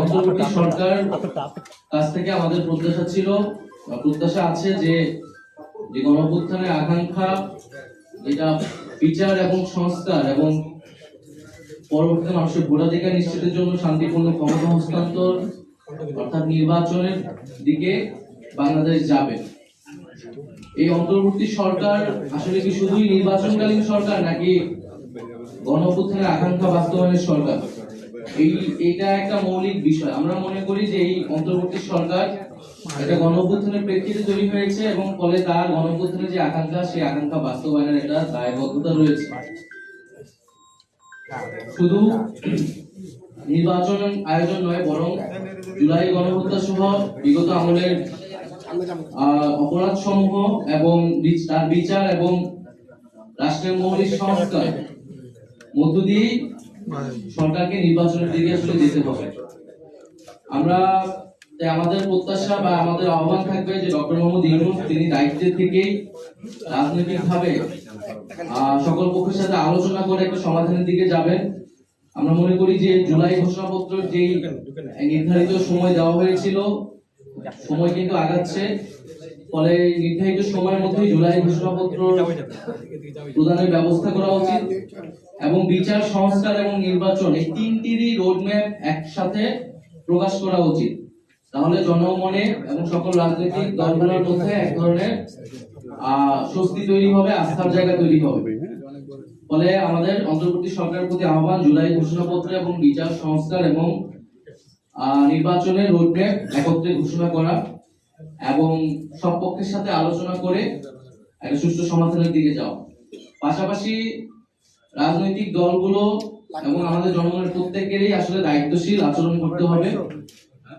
অন্তর্বর্তী সরকার কাছ থেকে আমাদের প্রত্যাশা ছিল প্রত্যাশা আছে যে যে আকাঙ্ক্ষা এটা বিচার এবং সংস্কার এবং পরবর্তীতে মানুষের ভোটাধিকার নিশ্চিতের জন্য শান্তিপূর্ণ ক্ষমতা হস্তান্তর অর্থাৎ নির্বাচনের দিকে বাংলাদেশ যাবে। এই অন্তর্বর্তী সরকার আসলে কি শুধুই নির্বাচনকালীন সরকার নাকি গণ আকাঙ্ক্ষা বাস্তবায়নের সরকার? এই এটা একটা মৌলিক বিষয়। আমরা মনে করি যে এই অন্তর্বর্তী সরকার একটা গণ অভ্যুত্থানের প্রেক্ষিতে তৈরি হয়েছে এবং ফলে তার গণ অভ্যুত্থানের যে আকাঙ্ক্ষা, সেই আকাঙ্ক্ষা বাস্তবায়নের একটা দায়বদ্ধতা রয়েছে। শুধু নির্বাচন আয়োজন নয়, বরং জুলাই গণহত্যা সহ বিগত আমলের অপরাধ সমূহ এবং তার বিচার এবং রাষ্ট্রের মৌলিক সংস্কার, মধ্য দিয়েই সরকারকে নির্বাচনের দিকে আসলে যেতে হবে। আমরা আমাদের প্রত্যাশা বা আমাদের আহ্বান থাকবে যে ডক্টর মোহাম্মদ ইউনুস তিনি দায়িত্বের থেকেই রাজনৈতিকভাবে সকল পক্ষের সাথে আলোচনা করে একটা সমাধানের দিকে যাবেন। আমরা মনে করি যে জুলাই ঘোষণাপত্র যেই নির্ধারিত সময় দেওয়া হয়েছিল সময় কিন্তু আগাচ্ছে। ফলে নির্ধারিত সময়ের মধ্যে জুলাই ঘোষণাপত্র প্রদানের ব্যবস্থা করা উচিত এবং বিচার, সংস্কার এবং নির্বাচন এই তিনটিরই রোডম্যাপ একসাথে প্রকাশ করা উচিত। তাহলে জনমনে এবং সকল রাজনৈতিক দলগুলোর মধ্যে এক ধরনের আহ স্বস্তি তৈরি হবে, আস্থার জায়গা তৈরি হবে। ফলে আমাদের অন্তর্বর্তী সরকারের প্রতি আহ্বান, জুলাই ঘোষণাপত্র এবং বিচার, সংস্কার এবং নির্বাচনের রোডম্যাপ একত্রে ঘোষণা করা এবং সব পক্ষের সাথে আলোচনা করে একটা সুস্থ সমাধানের দিকে যাওয়া। পাশাপাশি রাজনৈতিক দলগুলো এবং আমাদের জনগণের প্রত্যেকেরই আসলে দায়িত্বশীল, আচরণ করতে হবে।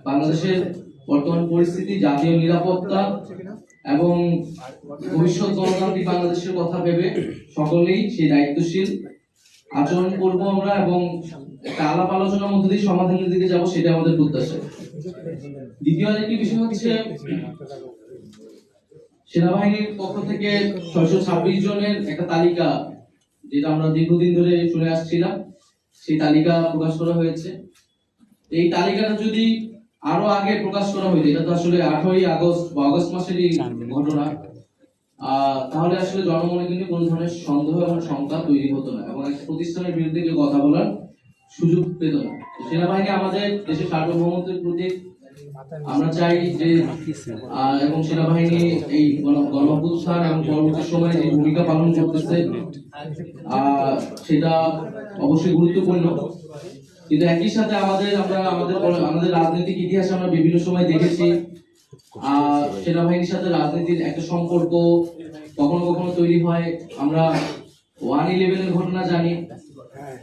বাংলাদেশের বর্তমান পরিস্থিতি, জাতীয় নিরাপত্তা এবং ভবিষ্যৎ গণতান্ত্রিক বাংলাদেশের কথা ভেবে সকলেই সেই দায়িত্বশীল আচরণ করব আমরা এবং একটা আলাপ আলোচনার মধ্যে দিয়ে সমাধানের দিকে যাব সেটা আমাদের প্রত্যাশা। দ্বিতীয় আরেকটি বিষয় হচ্ছে সেনাবাহিনীর পক্ষ থেকে ছয়শো ছাব্বিশ জনের একটা তালিকা, যেটা আমরা দীর্ঘদিন ধরে শুনে আসছিলাম, সেই তালিকা প্রকাশ করা হয়েছে। এই তালিকাটা যদি আরও আগে প্রকাশ করা হইতো, এটা তো আসলে আঠারোই আগস্ট বা আগস্ট মাসেরই ঘটনা। তাহলে আসলে জনমনে কিন্তু কোন ধরনের সন্দেহ এবং শঙ্কা তৈরি হতো না এবং একটা প্রতিষ্ঠানের বিরুদ্ধে কেউ কথা বলার সুযোগ পেত না। সেনাবাহিনী আমাদের দেশের সার্বভৌমত্বের প্রতি আমরা চাই যে এবং সেনাবাহিনী এই গণ- গণঅভ্যুত্থান এবং পরবর্তী সময়ে যে ভূমিকা পালন করতেছে সেটা অবশ্যই গুরুত্বপূর্ণ। কিন্তু একই সাথে আমাদের, আমরা, আমাদের আমাদের রাজনৈতিক ইতিহাসে আমরা বিভিন্ন সময় দেখেছি। সেনাবাহিনীর সাথে রাজনীতির একটা সম্পর্ক কখনো কখনো তৈরি হয়। আমরা ওয়ান ইলেভেনের ঘটনা জানি।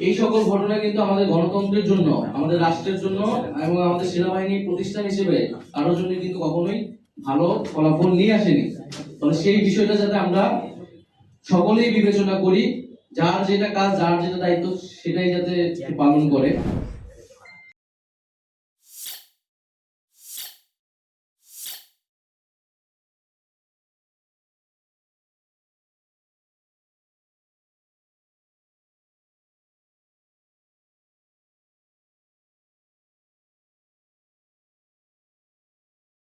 এই সকল ঘটনা কিন্তু আমাদের গণতন্ত্রের জন্য, আমাদের রাষ্ট্রের জন্য এবং আমাদের সেনাবাহিনী প্রতিষ্ঠান হিসেবে কারোর জন্য কিন্তু কখনোই ভালো ফলাফল নিয়ে আসেনি। ফলে সেই বিষয়টা যাতে আমরা সকলেই বিবেচনা করি, যার যেটা কাজ, যার যেটা দায়িত্ব, সেটাই যাতে পালন করে।